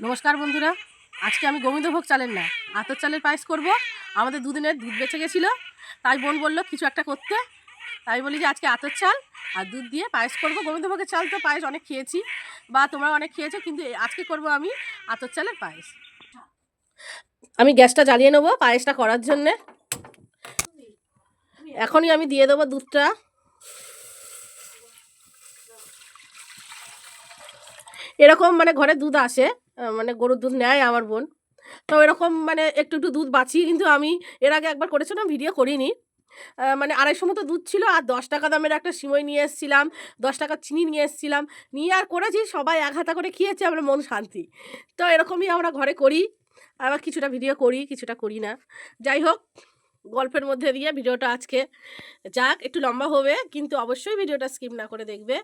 নমস্কার বন্ধুরা। আজকে আমি গোবিন্দভোগ চালের না আতর চালের পায়েস করব। আমাদের দুদিনের দুধ বেঁচে গেছিল। তাই বোন বলল, কিছু একটা করতে। তাই বলি যে, আজকে আতর চাল আর দুধ দিয়ে পায়েস করব। গোবিন্দভোগের চাল তো পায়েস অনেক খেয়েছি বা তোমরা অনেক খেয়েছো, কিন্তু আজকে করব আমি আতর চালের পায়েস। আমি গ্যাসটা জ্বালিয়ে নেব পায়েসটা করার জন্যে। এখনই আমি দিয়ে দেবো দুধটা। এরকম মানে ঘরে দুধ আসে। মানে গরুর দুধ নেয় আমার বোন। তো এরকম মানে একটু একটু দুধ বাঁচিয়ে কিন্তু আমি এর আগে একবার করেছিলাম, ভিডিও করিনি। মানে আড়াইশো মতো দুধ ছিল আর দশ টাকা দামের একটা সিমই নিয়ে এসেছিলাম, দশ টাকা চিনি নিয়ে এসেছিলাম। নিয়ে আর করেছি, সবাই এক হাতা করে খেয়েছে, আমরা মন শান্তি। তো এরকমই আমরা ঘরে করি, আবার কিছুটা ভিডিও করি, কিছুটা করি না। যাই হোক, গল্পের মধ্যে দিয়ে ভিডিওটা আজকে যাক, একটু লম্বা হবে, কিন্তু অবশ্যই ভিডিওটা স্কিপ না করে দেখবে।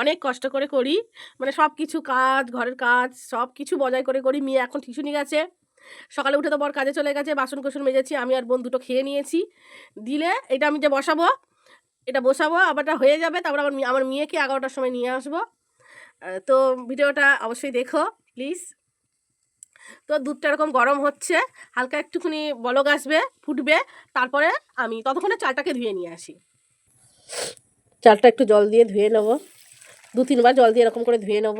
অনেক কষ্ট করে করি। মানে সব কিছু কাজ, ঘরের কাজ সব কিছু বজায় করে করি। মেয়ে এখন টিউশনি গেছে। সকালে উঠে তো বর কাজে চলে গেছে বাসন কোসন মেজেছি, আমি আর বোন দুটো খেয়ে নিয়েছি। দিলে এটা আমি যে বসাবো, এটা বসাবো, আবারটা হয়ে যাবে, তারপর আবার আমার মেয়েকে এগারোটার সময় নিয়ে আসব। তো ভিডিওটা অবশ্যই দেখো প্লিজ তো দুধটা এরকম গরম হচ্ছে, হালকা একটুখানি বলক আসবে, ফুটবে, তারপরে আমি ততক্ষণে চালটাকে ধুয়ে নিয়ে আসি। চালটা একটু জল দিয়ে ধুয়ে নেব। দু তিনবার জল দিয়ে এরকম করে ধুয়ে নেব।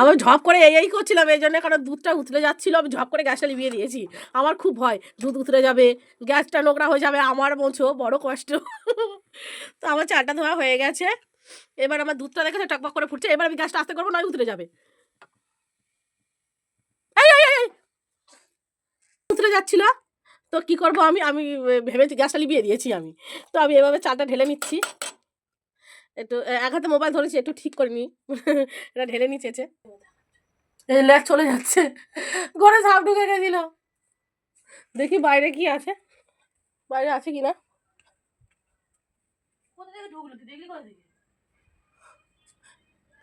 আমি ঝপ করে এই এই করছিলাম, এই জন্য কারণ দুধটা উতলে যাচ্ছিল, আমি ঝপ করে গ্যাসটা লিভিয়ে দিয়েছি। আমার খুব ভয়, দুধ উতলে যাবে, গ্যাসটা নোংরা হয়ে যাবে, আমার মোছো বড় কষ্ট। তো আমার চাটা ধোয়া হয়ে গেছে। এবার আমার দুধটা দেখেছে টকবক করে ফুটছে, এবার আমি গ্যাসটা আস্তে করব, নয় উতলে যাবে এই, এই, এই, এই। উতলে যাচ্ছিল, তো কি করব আমি? আমি ভেবেছি গ্যাসটা লিভিয়ে দিয়েছি আমি। তো আমি এভাবে চাটা ঢেলে নিচ্ছি। একটু এক হাতে মোবাইল ধরেছি, একটু ঠিক করে নিই। এটা ঢেলে নিচেছে ল্যাগ চলে যাচ্ছে। ঘরে সাপ ঢুকে গেছিল। দেখি বাইরে কি আছে। বাইরে আছে কি না?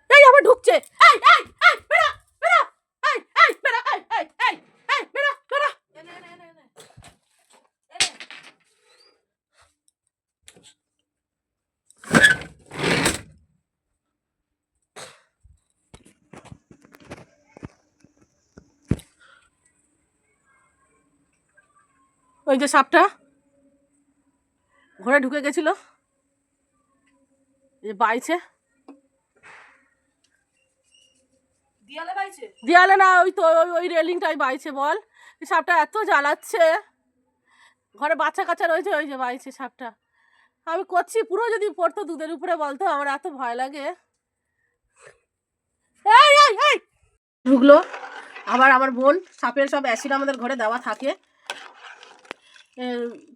এই আবার ঢুকছে এই এই এই বেরা বেরা এই এই বেরা এই এই এই এই বেরা বেরা ওই যে সাপটা। ঘরে ঢুকে গেছিল। এই যে বাইছে? দিয়ালে না ওই তো ওই ওই রেলিংটাই বাইছে বল। এই সাপটা এত জ্বালাচ্ছে। ঘরে বাচ্চা কাচ্চা রয়েছে ওই যে বাইছে সাপটা। আমি করছি পুরো যদি পড়তো দুধের উপরে বলতো আমার এত ভয় লাগে। এই এই এই! ঢুকলো। আবার আমার বোন সাপের সব অ্যাসিড আমাদের ঘরে দেওয়া থাকে।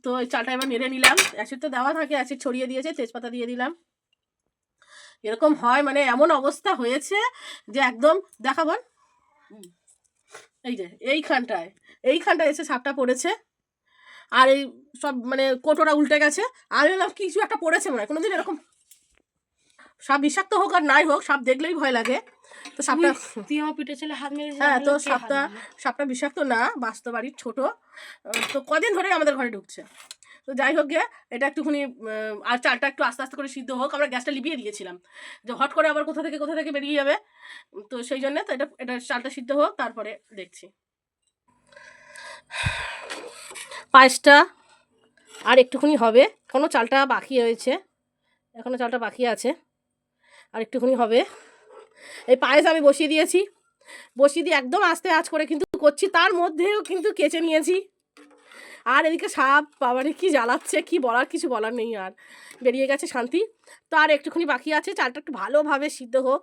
তো ওই চালটা এবার নেড়ে নিলাম। অ্যাসিড তো দেওয়া থাকে অ্যাসিড ছড়িয়ে দিয়েছে, তেজপাতা দিয়ে দিলাম। এরকম হয় মানে এমন অবস্থা হয়েছে যে একদম দেখাবন এই যে, এইখানটায় এইখানটায় এসে সাপটা পড়েছে। আর এই সব মানে কোটোটা উল্টে গেছে। আর এলাম কিছু একটা পড়েছে মনে হয়। কোনোদিন এরকম, সাপ বিষাক্ত হোক আর নাই হোক, সাপ দেখলেই ভয় লাগে। তো সাপটা তুই আমার পিঠে ছেলে হাত মেরে হ্যাঁ তো সাপটা সাপটা বিষাক্ত না বাস্তব বাড়ির ছোট। তো কদিন ধরেই আমাদের ঘরে ঢুকছে। তো যাই হোক গে এটা একটুখানি আর চালটা একটু আস্তে আস্তে করে সিদ্ধ হোক আমরা গ্যাসটা লিভিয়ে দিয়েছিলাম। যে হট করে আবার কোথা থেকে কোথা থেকে বেরিয়ে যাবে তো সেই জন্য তো এটা এটা চালটা সিদ্ধ হোক তারপরে দেখছি। পায়েসটা আর একটুখানি হবে এখনও চালটা বাকি রয়েছে। এখনও চালটা বাকি আছে। আর একটুখানি হবে। এই পায়েস আমি বসিয়ে দিয়েছি। বসিয়ে দিয়ে একদম আস্তে আঁচ করে কিন্তু করছি তার মধ্যেও কিন্তু কেচে নিয়েছি। আর এদিকে সাপ বাবারে কি জ্বালাচ্ছে কি বলার কিছু বলার নেই আর। বেরিয়ে গেছে শান্তি। তো আর একটুখানি বাকি আছে চালটা একটু ভালোভাবে সিদ্ধ হোক।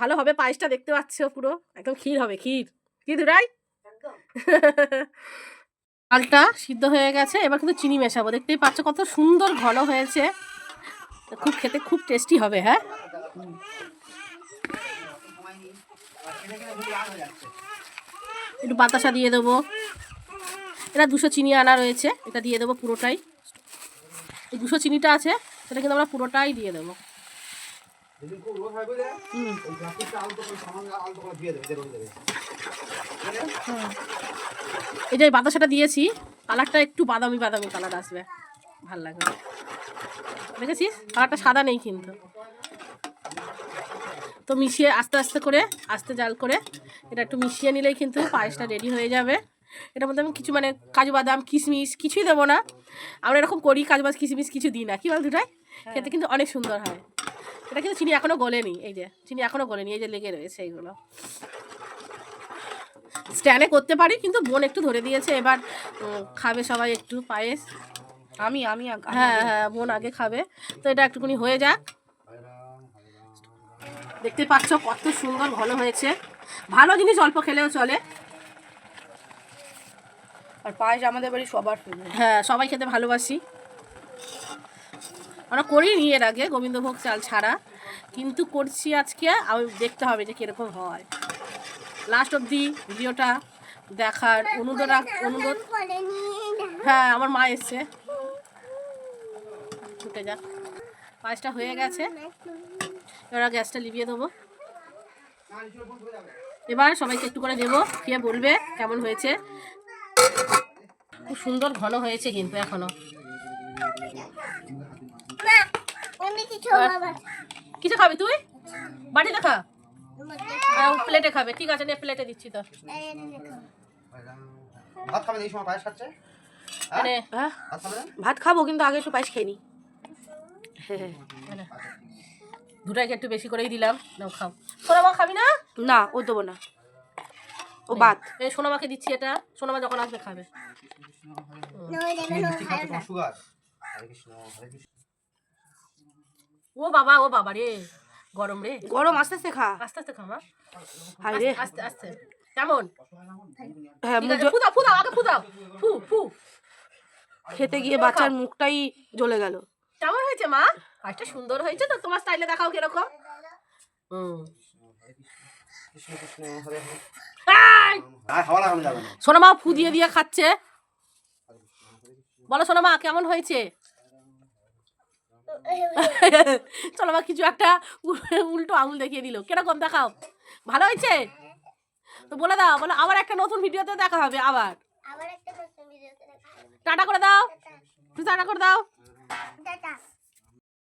ভালোভাবে পায়েসটা দেখতে পাচ্ছ পুরো একদম ক্ষীর হবে ক্ষীর। কি দুরাই চালটা সিদ্ধ হয়ে গেছে এবার কিন্তু চিনি মেশাবো। দেখতেই পাচ্ছ কত সুন্দর ঘন হয়েছে। খুব খেতে খুব টেস্টি হবে হ্যাঁ? একটু বাতাসা দিয়ে দেবো। এটা দুশো চিনি আনা রয়েছে, এটা দিয়ে দেবো পুরোটাই। এই দুশো চিনিটা আছে, সেটা কিন্তু আমরা পুরোটাই দিয়ে দেবো। এই যে বাতাসাটা দিয়েছি, কালারটা একটু বাদামি বাদামি কালার আসবে। ভালো লাগবে। দেখেছিস? কালারটা সাদা নেই কিন্তু। তো মিশিয়ে আস্তে আস্তে করে আস্তে জাল করে এটা একটু মিশিয়ে নিলেই কিন্তু পায়েসটা রেডি হয়ে যাবে। এটার মধ্যে আমি কিছু মানে কাজু বাদাম কিশমিশ কিছুই দেবো না। আমরা এরকম করি কাজু বাদাম কিশমিশ কিছু দিই না। কি বল দুটাই খেতে কিন্তু অনেক সুন্দর হয়। এটা কিন্তু চিনি এখনও গলেনি এই যে চিনি এখনও গলেনি এই যে লেগে রয়েছে এইগুলো স্ট্যান্ডে করতে পারি কিন্তু বোন একটু ধরে দিয়েছে এবার খাবে সবাই একটু পায়েস। আমি আমি হ্যাঁ হ্যাঁ বোন আগে খাবে। তো এটা একটুখানি হয়ে যাক। দেখতে পাচ্ছ কত সুন্দর ঘন হয়েছে। ভালো জিনিস অল্প খেলেও চলে। আর পায়েস আমাদের বাড়ি সবার হ্যাঁ সবাই খেতে ভালোবাসি। আমরা করিনি এর আগে গোবিন্দভোগ চাল ছাড়া। কিন্তু করছি আজকে আমি দেখতে হবে যে কীরকম হয়। লাস্ট অবধি ভিডিওটা দেখার অনুরোধ রাখ- অনুরোধ হ্যাঁ আমার মা এসছে। ছুটে যাক। পায়েসটা হয়ে গেছে। এবার গ্যাসটা লিভিয়ে দেবো। এবার সবাইকে একটু করে দেবো খেয়ে বলবে কেমন হয়েছে। খুব সুন্দর ঘন হয়েছে কিন্তু এখনও। কিছু খাবি তুই? বাড়িতে খা প্লেটে খাবে। ঠিক আছে নে প্লেটে দিচ্ছি তো ভাত খাবেন এই সময় পায়েস খাচ্ছে? মানে হ্যাঁ ভাত খাব কিন্তু আগে একটু পায়েস খেয়ে নি। মানে দুটাকে একটু বেশি করেই দিলাম। নাও খাও। সোনামা খাবি না? না ও দেবো না। ও বাদ। এই সোনামাকে দিচ্ছি এটা। সোনামা যখন আসবে খাবে। ও বাবা ও বাবা রে। গরম রে। গরম আস্তে আস্তে খা। আস্তে আস্তে খামা হাই রে। আস্তে আস্তে কেমন? হ্যাঁ ফুদাও ফুদাও আগে ফুদাও। ফু ফু। খেতে গিয়ে বাচ্চার মুখটাই জ্বলে গেল। কেমন হয়েছে মা? কাজটা সুন্দর হয়েছে তো? তোমার স্টাইলে দেখাও কীরকম। হুম। কৃষ্ণ কৃষ্ণ হরে হরে আয়! আর হাওয়া লাগানো যাবে না সোনামা ফু দিয়ে দিয়ে খাচ্ছে। বলো সোনামা কেমন হয়েছে? চলো মা কিছু একটা উল্টো আঙুল দেখিয়ে দিল। কীরকম দেখাও? ভালো হয়েছে? তো বলে দাও বলো আবার একটা নতুন ভিডিওতে দেখা হবে আবার। টাটা করে দাও। টাটা করে দাও। টাটা